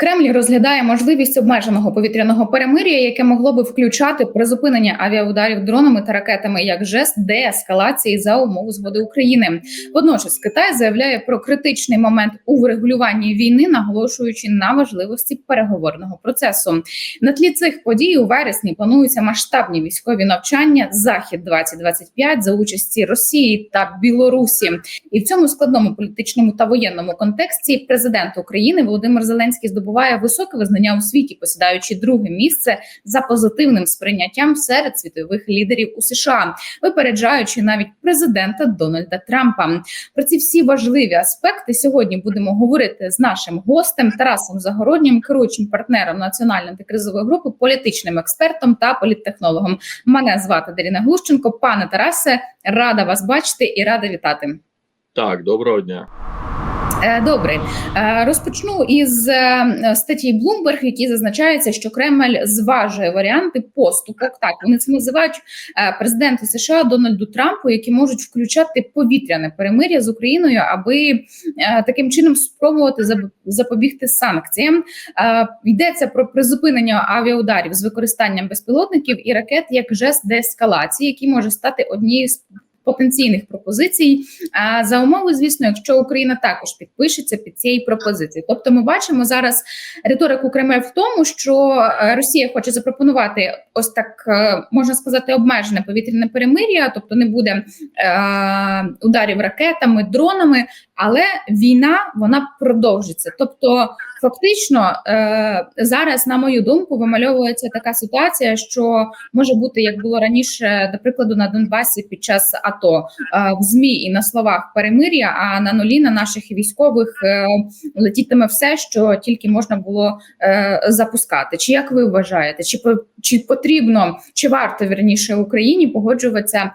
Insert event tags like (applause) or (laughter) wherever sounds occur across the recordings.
Кремль розглядає можливість обмеженого повітряного перемир'я, яке могло би включати призупинення авіаударів дронами та ракетами як жест деескалації за умов згоди України. Водночас Китай заявляє про критичний момент у врегулюванні війни, наголошуючи на важливості переговорного процесу. На тлі цих подій у вересні плануються масштабні військові навчання Захід 2025 за участі Росії та Білорусі. І в цьому складному політичному та воєнному контексті президент України Володимир Зеленський здобуває високе визнання у світі, посідаючи друге місце за позитивним сприйняттям серед світових лідерів у США, випереджаючи навіть президента Дональда Трампа. Про ці всі важливі аспекти сьогодні будемо говорити з нашим гостем Тарасом Загороднім, керуючим партнером національної антикризової групи, політичним експертом та політтехнологом. Мене звати Даріна Глущенко. Пане Тарасе, рада вас бачити і рада вітати. Так, доброго дня. Е, Добре, Е, розпочну із е, статті Bloomberg, які зазначається, що Кремль зважує варіанти поступок. Так вони це називають президенту США Дональду Трампу, які можуть включати повітряне перемир'я з Україною, аби таким чином спробувати запобігти санкціям. Йдеться про призупинення авіаударів з використанням безпілотників і ракет як жест деескалації, який може стати однією з потенційних пропозицій. За умови, звісно, якщо Україна також підпишеться під цією пропозицією. Тобто, ми бачимо зараз риторику Кремля в тому, що е, Росія хоче запропонувати ось так е, можна сказати обмежене повітряне перемир'я, тобто не буде е, ударів ракетами, дронами, але війна вона продовжиться. Тобто, фактично е, зараз, на мою думку, вимальовується така ситуація, що може бути як було раніше, до прикладу, на Донбасі під час АТО е, в змі і на словах перемир'я, а на нулі на наших військових е, летітиме все, що тільки можна було запускати. Чи як ви вважаєте, чи чи потрібно, чи варто вірніше Україні погоджуватися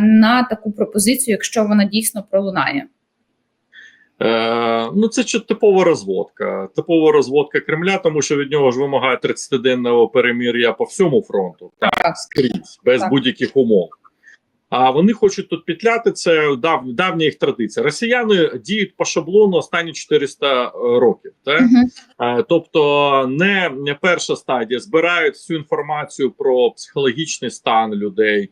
на таку пропозицію, якщо вона дійсно пролунає? Е, ну, це типова розводка. Типова розводка Кремля, тому що від нього ж вимагає 30-денного перемір'я по всьому фронту, Так. скрізь, без Так. будь-яких умов. А вони хочуть тут петляти. Це дав, давня їх традиція. Росіяни діють по шаблону останні 400 років. Так? Мгм. Е, Тобто, не, перша стадія збирають всю інформацію про психологічний стан людей,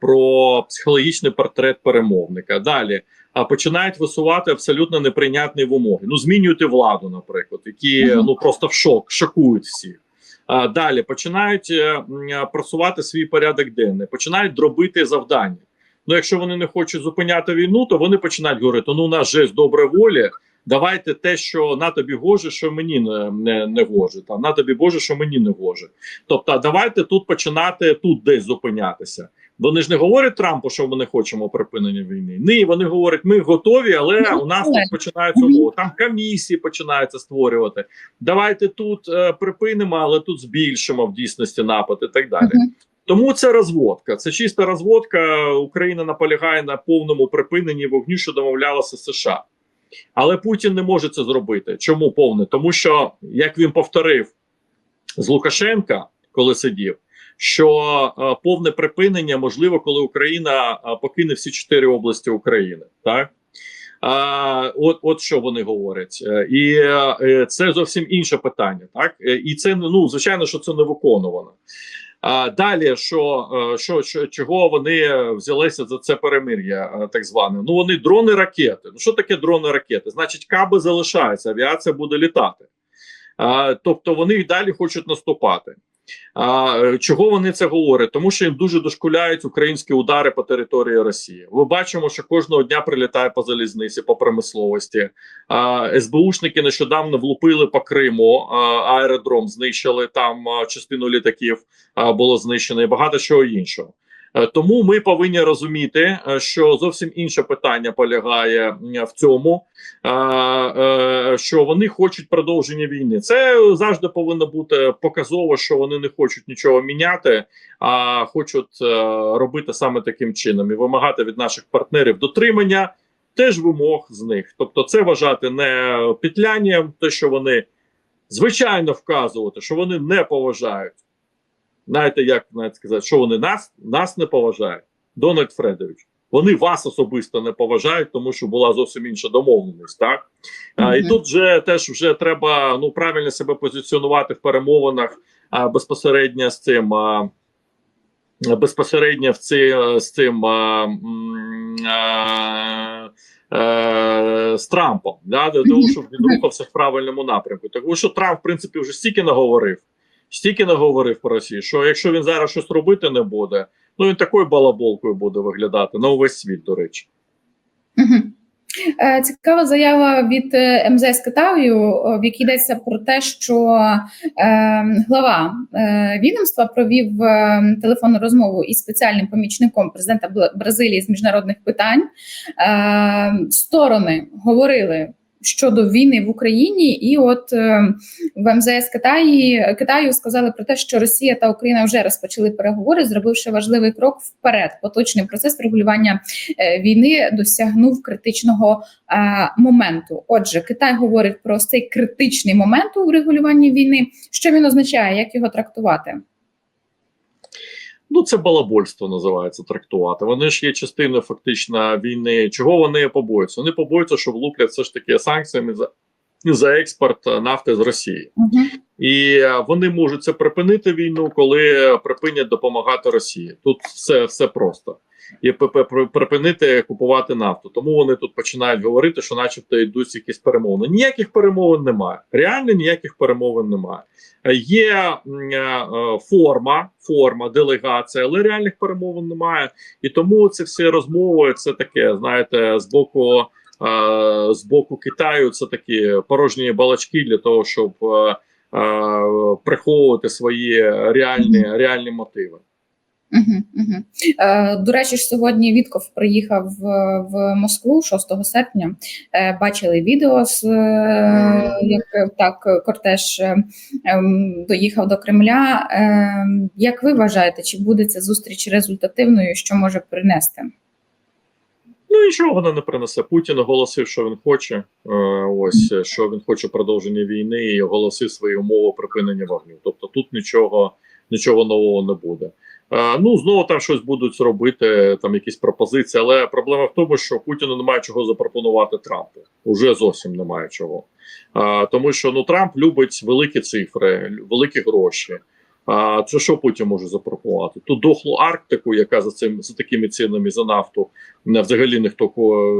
про психологічний портрет перемовника. Далі а, починають висувати абсолютно неприйнятні вимоги. Ну, змінювати владу, наприклад, які ну просто в шок, шокують всіх. А, Далі починають е, просувати свій порядок денний, починають дробити завдання. Ну, якщо вони не хочуть зупиняти війну, то вони починають говорити: ну, у нас же з доброї волі, давайте те, що на тобі гоже, що мені не, не, не гоже, там на тобі гоже, що мені не гоже. Тобто, давайте тут починати тут десь зупинятися. Вони ж не говорять Трампу, що ми не хочемо припинення війни. Ні, вони говорять, ми готові, але Ну, у нас тут починаються умови. Там комісії починаються створювати. Давайте тут е, припинимо, але тут збільшимо в дійсності напад і так далі. Мгм. Тому це розводка. Це чиста розводка. Україна наполягає на повному припиненні вогню, що домовлялося США. Але Путін не може це зробити. Чому повне? Тому що, як він повторив з Лукашенка, коли сидів, що е, повне припинення можливо, коли Україна е, покине всі чотири області України. Так? А, от, от що вони говорять, Е, і це зовсім інше питання, так і це ну звичайно, що це не виконувано. А далі, що, що, що чого вони взялися за це перемир'я, так зване? Ну вони дрони ракети. Ну що таке дрони ракети? Значить, каби залишаються, авіація буде літати. А, тобто вони і далі хочуть наступати. А, е, чого вони це говорять? Тому що їм дуже дошкуляють українські удари по території Росії. Ми бачимо, що кожного дня прилітає по залізниці, по промисловості. А, СБУшники нещодавно влупили по Криму, а, аеродром знищили там частину літаків а, було знищено і багато чого іншого. Е, Тому ми повинні розуміти, е, що зовсім інше питання полягає в цьому, е, що вони хочуть продовження війни. Це завжди повинно бути показово, що вони не хочуть нічого міняти, а хочуть робити саме таким чином і вимагати від наших партнерів дотримання теж вимог з них. Тобто, це вважати не петлянням, те, що вони звичайно вказувати, що вони не поважають. Знаєте, як навіть сказати, що вони нас нас не поважають. Дональд Фредович. Вони вас особисто не поважають, тому що була зовсім інша домовленість. Так а, і тут вже теж вже треба ну правильно себе позиціонувати в перемовинах а, безпосередньо з цим. А, безпосередньо в ці, з цим а, м, а, е, з Трампом, да, для того, щоб він рухався в правильному напрямку. Тому що Трамп, в принципі, вже стільки наговорив, стільки наговорив про Росію, що якщо він зараз щось робити не буде, ну він такою балаболкою буде виглядати на увесь світ, до речі. Е, Цікава заява від е, МЗС Китаю, в якій йдеться про те, що е, глава відомства провів телефонну розмову із спеціальним помічником президента Бразилії з міжнародних питань. Сторони говорили. Щодо війни в Україні, і от е, в МЗС Китаї Китаю сказали про те, що Росія та Україна вже розпочали переговори, зробивши важливий крок вперед. Поточний процес регулювання е, війни досягнув критичного е, моменту. Отже, Китай говорить про цей критичний момент у регулюванні війни. Що він означає, як його трактувати? Ну, це балабольство називається трактувати. Вони ж є частиною фактично війни. Чого вони побоюються? Вони побоюються, що влуплять все ж таки санкціями за, за експорт нафти з Росії. Угу. І е, вони можуть це припинити війну, коли припинять допомагати Росії. Тут все, все просто. І п- п- припинити купувати нафту. Тому вони тут починають говорити, що, начебто, йдуть якісь перемовини. Ніяких перемовин немає. Реально ніяких перемовин немає. Є е, е, форма, форма, делегація, але реальних перемовин немає. І тому це всі розмови, це таке, знаєте, з боку. е, З боку Китаю це такі порожні балачки для того, щоб приховувати свої реальні, реальні мотиви. Угу, угу. Е, до речі, ж сьогодні Вітков приїхав в, в Москву 6 серпня. Е, бачили відео з е, як е, так кортеж е, ем, доїхав до Кремля. Е, як ви вважаєте, чи буде ця зустріч результативною? Що може принести? Ну нічого вона не принесе. Путін оголосив, що він хоче. Е, ось е, що він хоче продовження війни, і оголосив свої умови припинення вогню. Тобто тут нічого, нічого нового не буде. Е, ну знову там щось будуть робити, там якісь пропозиції. Але проблема в тому, що Путіну немає чого запропонувати Трампу. Уже зовсім немає чого. Е, тому що ну Трамп любить великі цифри, великі гроші. А це що Путін може запропонувати? Ту дохлу Арктику, яка за цим за такими цінами за нафту взагалі ніхто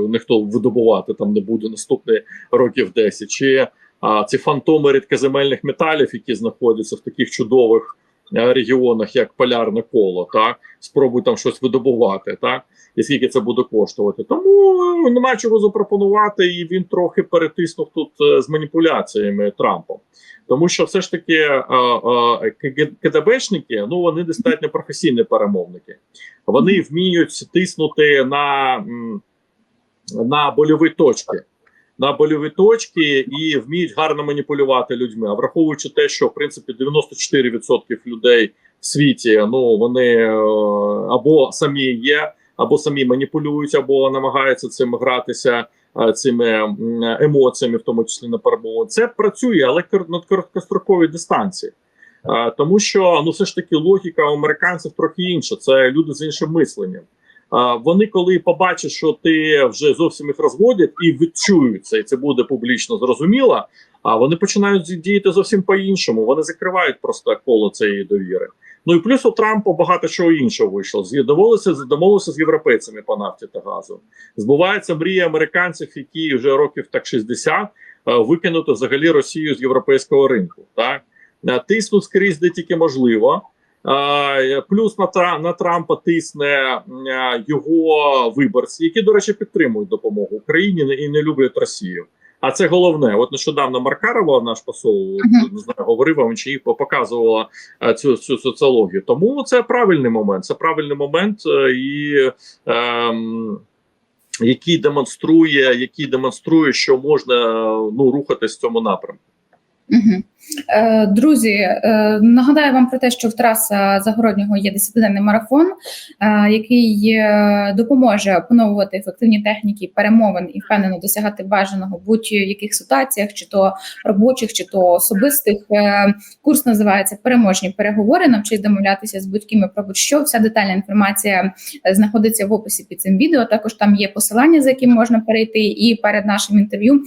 ніхто видобувати там не буде наступні років 10. Чи а, ці фантоми рідкоземельних металів, які знаходяться в таких чудових е, регіонах, як полярне коло, так спробуй там щось видобувати, так і скільки це буде коштувати. Тому е, нема чого запропонувати, і він трохи перетиснув тут е, з маніпуляціями Трампом. Тому що все ж таки е, е, КДБшники, ну вони достатньо професійні перемовники. Вони вміють тиснути на, на больові точки. На больові точки і вміють гарно маніпулювати людьми. А враховуючи те, що в принципі 94% людей в світі ну вони е, або самі є, або самі маніпулюють, або намагаються цим гратися е, цими емоціями, в тому числі на перемовини. Це працює, але на короткостроковій дистанції. Е, Тому що ну все ж таки логіка у американців трохи інша. Це люди з іншим мисленням. Вони, коли побачать, що ти вже зовсім їх розводять і відчують це, і це буде публічно зрозуміло. А вони починають діяти зовсім по-іншому. Вони закривають просто коло цієї довіри. Ну і плюс у Трампа багато чого іншого вийшло. Домовилися, домовилися з європейцями по нафті та газу. Збувається мрія американців, які вже років так 60 е, викинути взагалі Росію з європейського ринку. Так тиснуть скрізь, де тільки можливо. Плюс на на Трампа тисне його виборці, які, до речі, підтримують допомогу Україні і не люблять Росію. А це головне. От нещодавно Маркарова, наш посол, не знаю, говорив вам чи показувала цю, цю соціологію. Тому це правильний момент. Це правильний момент, е, і ем, який демонструє, який демонструє, що можна ну рухатись в цьому напрямку. Угу. Друзі, е, нагадаю вам про те, що в Тараса Загороднього є 10-денний марафон, е, який допоможе опановувати ефективні техніки перемовин і впевнено досягати бажаного будь-яких ситуаціях, чи то робочих, чи то особистих. Курс називається Переможні переговори. Навчись домовлятися з будь-ким про будь-що. Вся детальна інформація знаходиться в описі під цим відео. Також там є посилання, за яким можна перейти. І перед нашим інтерв'ю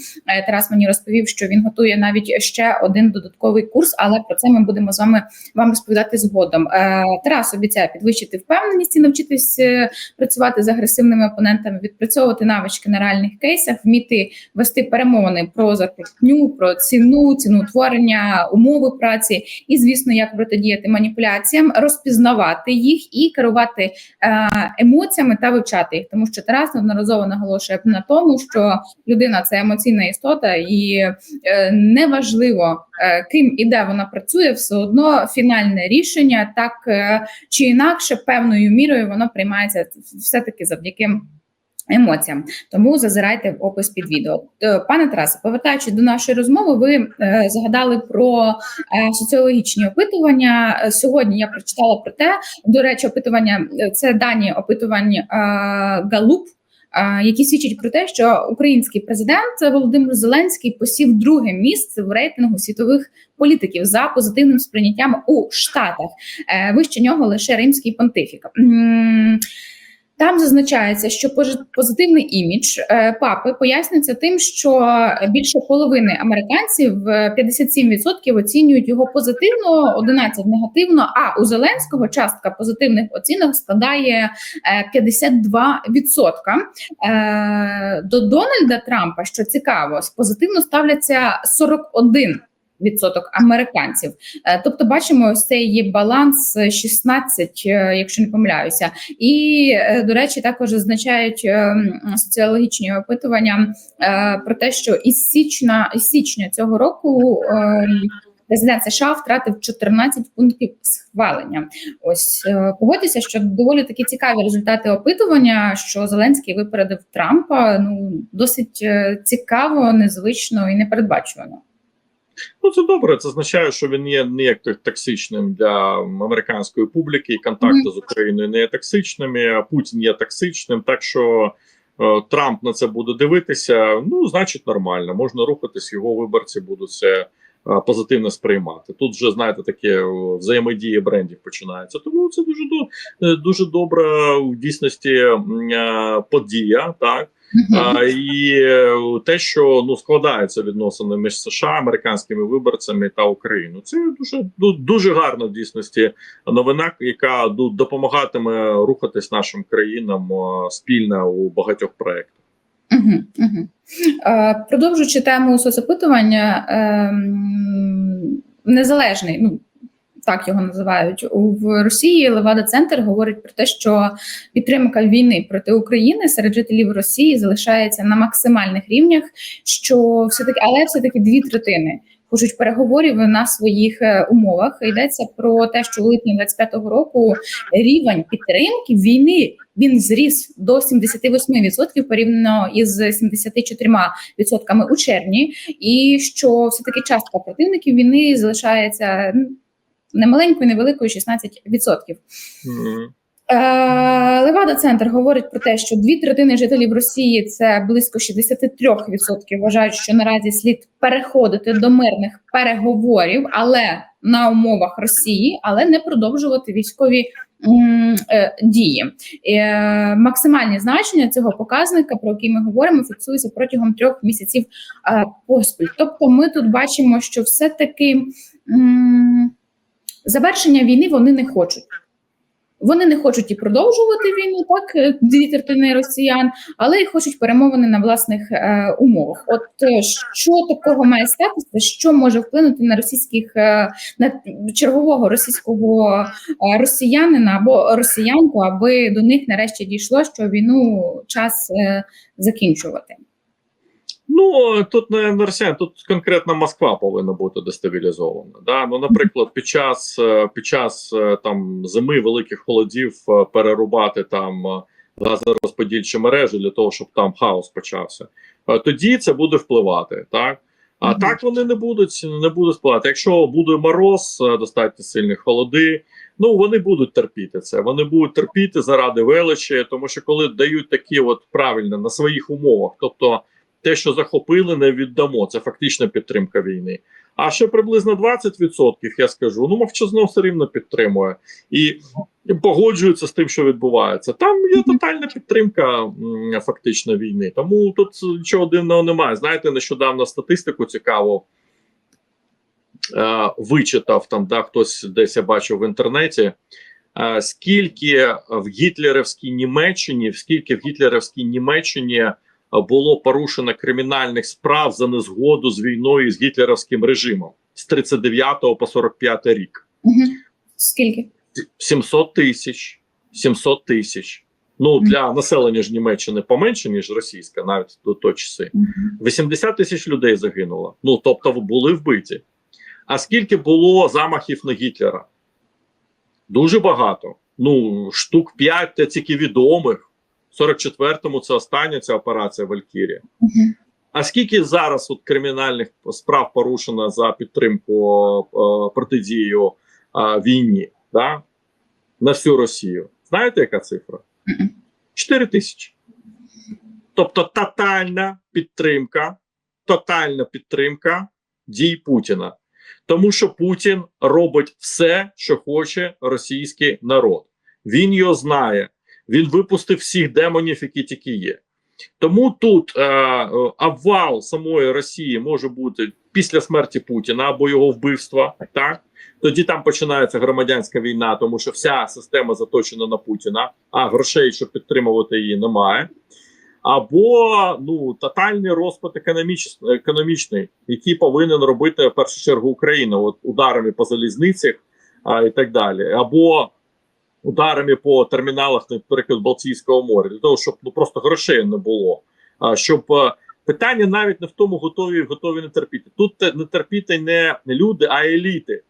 Тарас мені розповів, що він готує навіть ще один додатковий курс, але про це ми будемо з вами вам розповідати згодом. Е, Тарас обіцяє підвищити впевненість і навчитись е, працювати з агресивними опонентами, відпрацьовувати навички на реальних кейсах, вміти вести перемовини про зарплатню, про ціну, ціну утворення, умови праці, і звісно, як протидіяти маніпуляціям, розпізнавати їх і керувати е, емоціями та вивчати їх, тому що Тарас неодноразово наголошує на тому, що людина це емоційна істота, і е, неважливо, е, ким і де вона працює, все одно фінальне рішення так е, чи інакше певною мірою воно приймається все таки завдяки. Емоціям, тому зазирайте в опис під відео. Е, Пане Тарасе, повертаючись до нашої розмови, ви е, згадали про е, соціологічні опитування. Е, Сьогодні я прочитала про те, до речі, опитування е, це дані опитувань е, Галуп, е, які свідчать про те, що український президент Володимир Зеленський посів друге місце в рейтингу світових політиків за позитивним сприйняттям у Штатах. Е, Вище нього лише римський понтифік. Там зазначається, що позитивний імідж е, папи пояснюється тим, що більше половини американців е, 57% оцінюють його позитивно, 11% негативно. А у Зеленського частка позитивних оцінок складає е, 52%. Е, До Дональда Трампа, що цікаво, позитивно ставляться 41%. Відсоток американців, Е, тобто бачимо, ось цей баланс е, 16, е, якщо не помиляюся, і е, до речі, також зазначають е, соціологічні опитування про те, що із січня із січня цього року президент США втратив 14 пунктів схвалення. Ось погодьтеся, що доволі такі цікаві результати опитування, що Зеленський випередив Трампа. Ну досить цікаво, незвично і непередбачувано. Ну це добре. Це означає, що він є не як токсичним для американської публіки, і контакти з Україною не є токсичними. А Путін є токсичним. Так що е, Трамп на це буде дивитися. Ну значить, нормально. Можна рухатись. Його виборці будуть це е, позитивно сприймати. Тут вже знаєте, таке взаємодія брендів починається. Тому це дуже до е, дуже добра в дійсності е, подія. Так. А, і е, те, що ну складаються відносини між США, американськими виборцями та Україною, це дуже ду- дуже гарна в дійсності новина, яка допомагатиме рухатись нашим країнам е, спільно у багатьох проєктах. Угу, угу. Е, продовжуючи тему соцопитування, ем, незалежний, ну так його називають в Росії. Левада Центр говорить про те, що підтримка війни проти України серед жителів Росії залишається на максимальних рівнях. Що все таки, але все таки дві третини. Хочуть переговорів на своїх е, умовах. Йдеться про те, що у липні 25-го року рівень підтримки війни він зріс до 78% порівняно із 74% у червні, і що все таки частка противників війни залишається немаленькою, невеликою 16%. Мгм. Е, Левада Центр говорить про те, що дві третини жителів Росії це близько 63% вважають, що наразі слід переходити до мирних переговорів, але на умовах Росії, але не продовжувати військові м, е, дії. Е, максимальні значення цього показника, про який ми говоримо, фіксуються протягом трьох місяців е, поспіль. Тобто, ми тут бачимо, що все таки м, завершення війни вони не хочуть. Вони не хочуть і продовжувати війну, так е, дві третини росіян, але й хочуть перемовини на власних е, умовах. От е, що такого має статися, що може вплинути на російських е, на чергового російського е, росіянина або росіянку, аби до них нарешті дійшло, що війну час е, закінчувати. Ну тут не росіян, тут конкретно Москва повинна бути дестабілізована. Да? Ну, наприклад, під час е, під час е, там зими великих холодів е, перерубати там газорозподільчі мережі для того, щоб там хаос почався. Тоді це буде впливати. Так А так вони не будуть не будуть спливати. Якщо буде мороз, достатньо сильні холоди, ну вони будуть терпіти це. Вони будуть терпіти заради величі, тому що коли дають такі, от правильно на своїх умовах, тобто те, що захопили, не віддамо. Це фактична підтримка війни. А ще приблизно 20%, я скажу, ну мовчазно все рівно підтримує і погоджується з тим, що відбувається. Там є тотальна підтримка фактично війни. Тому тут нічого дивного немає. Знаєте, нещодавно статистику цікаво е, вичитав там, да, хтось десь я бачив в інтернеті. е, Скільки в гітлерівській Німеччині, скільки в гітлерівській Німеччині було порушено кримінальних справ за незгоду з війною з гітлерівським режимом з 39 по 45 рік? Мгм. Скільки? 700 тисяч. 700 тисяч. Ну для населення ж Німеччини поменше, ніж російська, навіть до того часи. Мгм. 80 тисяч людей загинуло. Ну тобто були вбиті. А скільки було замахів на Гітлера? Дуже багато. Ну, штук 5 це тільки відомих. В 44-му це остання ця операція Валькірія. Мгм. А скільки зараз от кримінальних справ порушено за підтримку е, протидію е, війні да? на всю Росію? Знаєте, яка цифра? Мгм. 4 тисячі. Тобто тотальна підтримка, тотальна підтримка дій Путіна. Тому що Путін робить все, що хоче російський народ. Він його знає. Він випустив всіх демонів, які тільки є. Тому тут е, е, обвал самої Росії може бути після смерті Путіна або його вбивства. Так тоді там починається громадянська війна, тому що вся система заточена на Путіна, а грошей, щоб підтримувати її, немає. Або ну тотальний розпад економіч... економічний, який повинен робити в першу чергу Україна, от ударами по залізницях а, і так далі, або ударами по терміналах, наприклад, Балтійського моря, для того, щоб ну просто грошей не було. А щоб питання навіть не в тому, готові готові не терпіти. Тут не терпіти не люди, а еліти.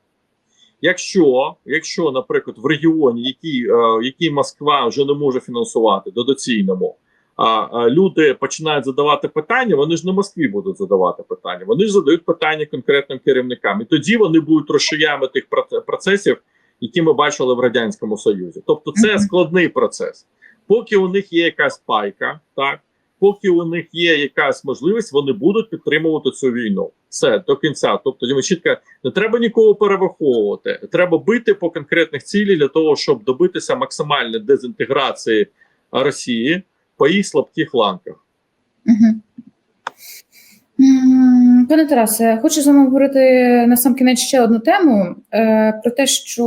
Якщо, якщо, наприклад, в регіоні, який, який Москва вже не може фінансувати додаційному, а, люди починають задавати питання, вони ж не Москві будуть задавати питання. Вони ж задають питання конкретним керівникам, і тоді вони будуть розшиями тих проц- процесів, які ми бачили в радянському союзі. Тобто, це складний процес. Поки у них є якась пайка, так поки у них є якась можливість, вони будуть підтримувати цю війну. Все до кінця. Тобто, чітко не треба нікого перевиховувати. Треба бити по конкретних цілях для того, щоб добитися максимальної дезінтеграції Росії по їх слабких ланках. Мгм. Пане Тарасе, хочу з вами говорити на сам кінець ще одну тему е, про те, що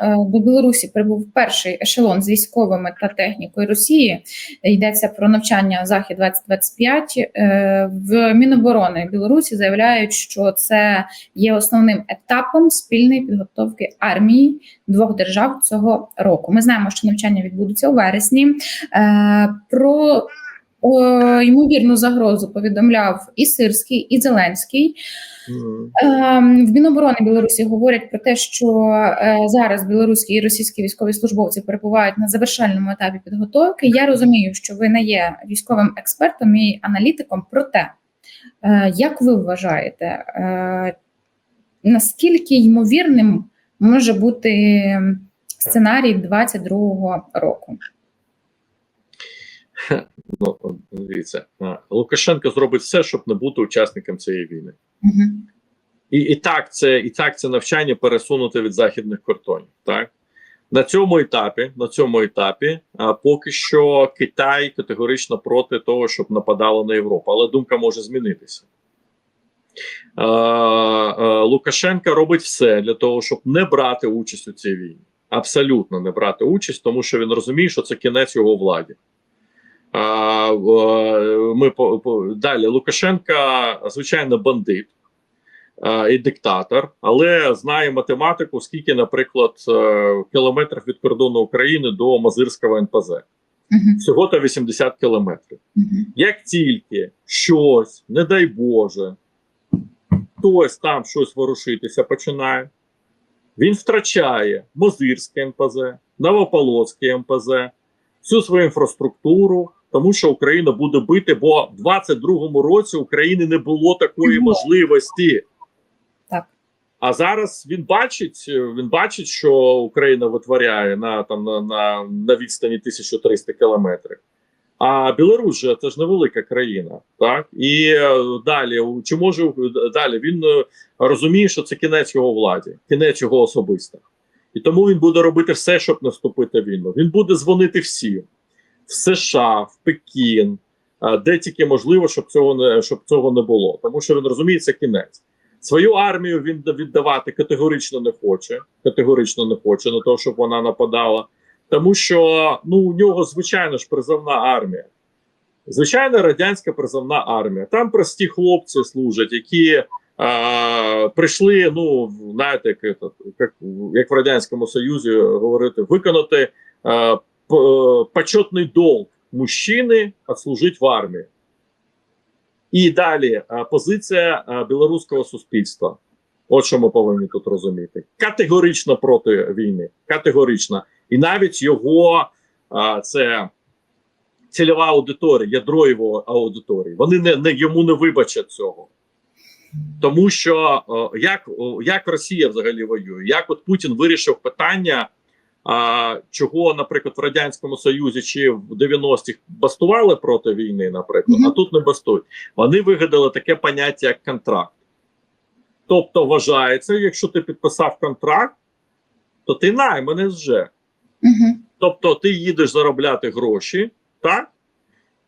е, до Білорусі прибув перший ешелон з військовими та технікою Росії. Йдеться про навчання Захід 2025 Е, В Міноборони Білорусі заявляють, що це є основним етапом спільної підготовки армії двох держав цього року. Ми знаємо, що навчання відбудуться у вересні. Про ймовірну загрозу повідомляв і Сирський, і Зеленський. Мгм. Ем, В Міноборони Білорусі говорять про те, що е, зараз білоруські і російські військові службовці перебувають на завершальному етапі підготовки. Я розумію, що ви не є військовим експертом і аналітиком. Проте, е, як ви вважаєте, е, наскільки ймовірним може бути сценарій 22-го року? (laughs) Ну, дивіться, Лукашенко зробить все, щоб не бути учасником цієї війни. Угу. І, і так це і так це навчання пересунути від західних кордонів. Так на цьому етапі, на цьому етапі, а, поки що Китай категорично проти того, щоб нападало на Європу, але думка може змінитися. А, а, Лукашенко робить все для того, щоб не брати участь у цій війні. Абсолютно не брати участь, тому що він розуміє, що це кінець його владі. Ми далі Лукашенка, звичайно, бандит і диктатор, але знає математику, скільки, наприклад, е, кілометрів від кордону України до Мазирського НПЗ. Всього то 80 кілометрів. Як тільки щось, не дай Боже, хтось там щось ворушитися починає, він втрачає Мозирське МПЗ, Новополоцьке МПЗ, всю свою інфраструктуру тому що Україна буде бити, бо в 22-му році України не було такої можливості. Так. А зараз він бачить, він бачить, що Україна витворяє на там на, на, на відстані 1300 кілометрів. А Білорусь же це ж невелика країна, так і е, далі чи може далі він е, розуміє, що це кінець його владі, кінець його особисто. І тому він буде робити все, щоб не вступити в війну. Він буде дзвонити всім в США, в Пекін, е, де тільки можливо, щоб цього не щоб цього не було. Тому що він розуміє, це кінець. Свою армію він віддавати категорично не хоче. Категорично не хоче на те, щоб вона нападала. Тому що ну у нього звичайно ж призовна армія. Звичайна радянська призовна армія. Там прості хлопці служать, які а, прийшли, ну знаєте, як, як, як в Радянському Союзі говорити, виконати е, почетний долг мужчини, а служить в армії. І далі а, позиція білоруського суспільства. От що ми повинні тут розуміти. Категорично проти війни. Категорично. І навіть його це цільова аудиторія, ядро його аудиторії. Вони не, не йому не вибачать цього. Тому що як, як Росія взагалі воює, як от Путін вирішив питання, а, чого, наприклад, в Радянському Союзі чи в 90-х бастували проти війни, наприклад, Мгм. а тут не бастують. Вони вигадали таке поняття, як контракт. Тобто, вважається, якщо ти підписав контракт, то ти найманець вже. Угу. Тобто ти їдеш заробляти гроші, так?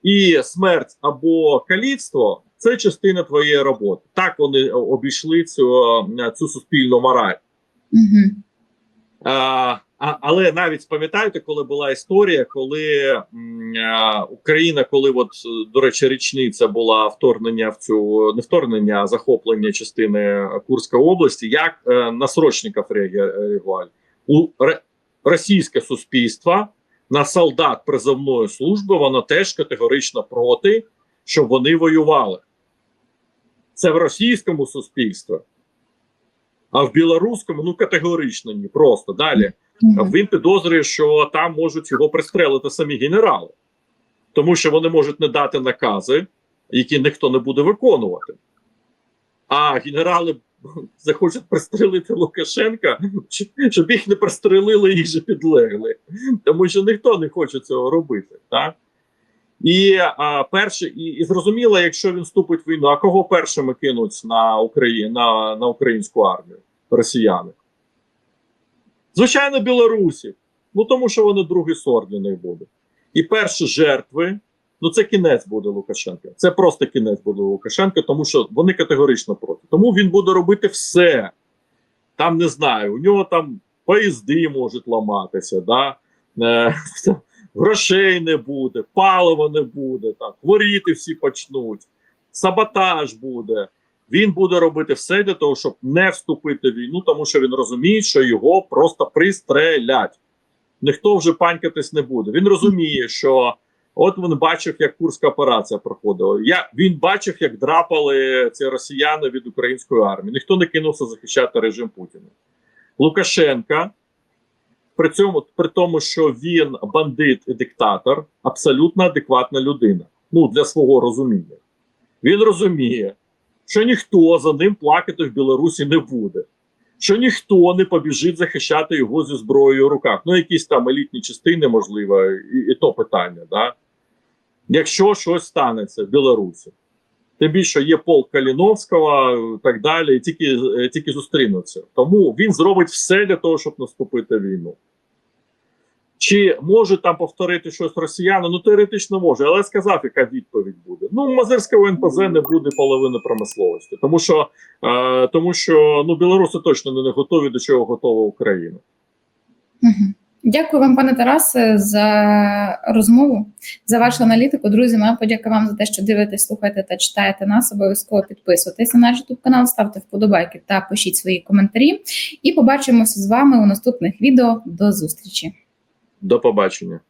І смерть або каліцтво це частина твоєї роботи. Так вони обійшли цю, е, цю суспільну мораль. Угу. А, а, але навіть пам'ятаєте, коли була історія, коли а, Україна, коли от е, до речі, річниця була вторгнення в цю не вторгнення, а захоплення частини Курської області, як е, на срочників реаге- реагували у ре, російське суспільство на солдат призовної служби, воно теж категорично проти, щоб вони воювали. Це в російському суспільстві. А в білоруському ну категорично ні. Просто далі. Він підозрює, що там можуть його пристрелити самі генерали, тому що вони можуть не дати накази, які ніхто не буде виконувати. А генерали захочуть пристрелити Лукашенка, щоб їх не пристрелили їх же підлегли. Тому що ніхто не хоче цього робити. Так? І а, перше, і, і зрозуміло, якщо він вступить в війну, а кого першими кинуть на Україну на, на українську армію? Росіяни. Звичайно, білорусів. Ну тому що вони другий сорт для них буде. І перші жертви, ну це кінець буде Лукашенка. Це просто кінець буде Лукашенка, тому що вони категорично проти. Тому він буде робити все. Там не знаю, у нього там поїзди можуть ламатися, да? е, (laughs) грошей не буде, палива не буде, так, хворіти всі почнуть, саботаж буде. Він буде робити все для того, щоб не вступити в війну, тому що він розуміє, що його просто пристрелять. Ніхто вже панькатись не буде. Він розуміє, що от він бачив, як курська операція проходила. Я він бачив, як драпали ці росіяни від української армії. Ніхто не кинувся захищати режим Путіна. Лукашенка. При цьому при тому, що він бандит і диктатор, абсолютно адекватна людина. Ну для свого розуміння. Він розуміє, що ніхто за ним плакати в Білорусі не буде, що ніхто не побіжить захищати його зі зброєю в руках. Ну, якісь там елітні частини, можливо, і, і то питання. Да? Якщо щось станеться в Білорусі, тим більше є полк Каліновського так далі, і тільки, е, тільки зустрінуться. Тому він зробить все для того, щоб наступити війну. Чи може там повторити щось росіяни? Ну теоретично може, але я сказав, яка відповідь буде. Ну, Мазирського НПЗ не буде половини промисловості, тому що е, тому що ну білоруси точно не готові до чого готова Україна. Дякую вам, пане Тарасе, за розмову, за вашу аналітику. Друзі, моя подяка вам за те, що дивитесь, слухаєте та читаєте нас. Обов'язково підписуйтесь на наш youtube канал, ставте вподобайки та пишіть свої коментарі. І побачимося з вами у наступних відео. До зустрічі! До побачення.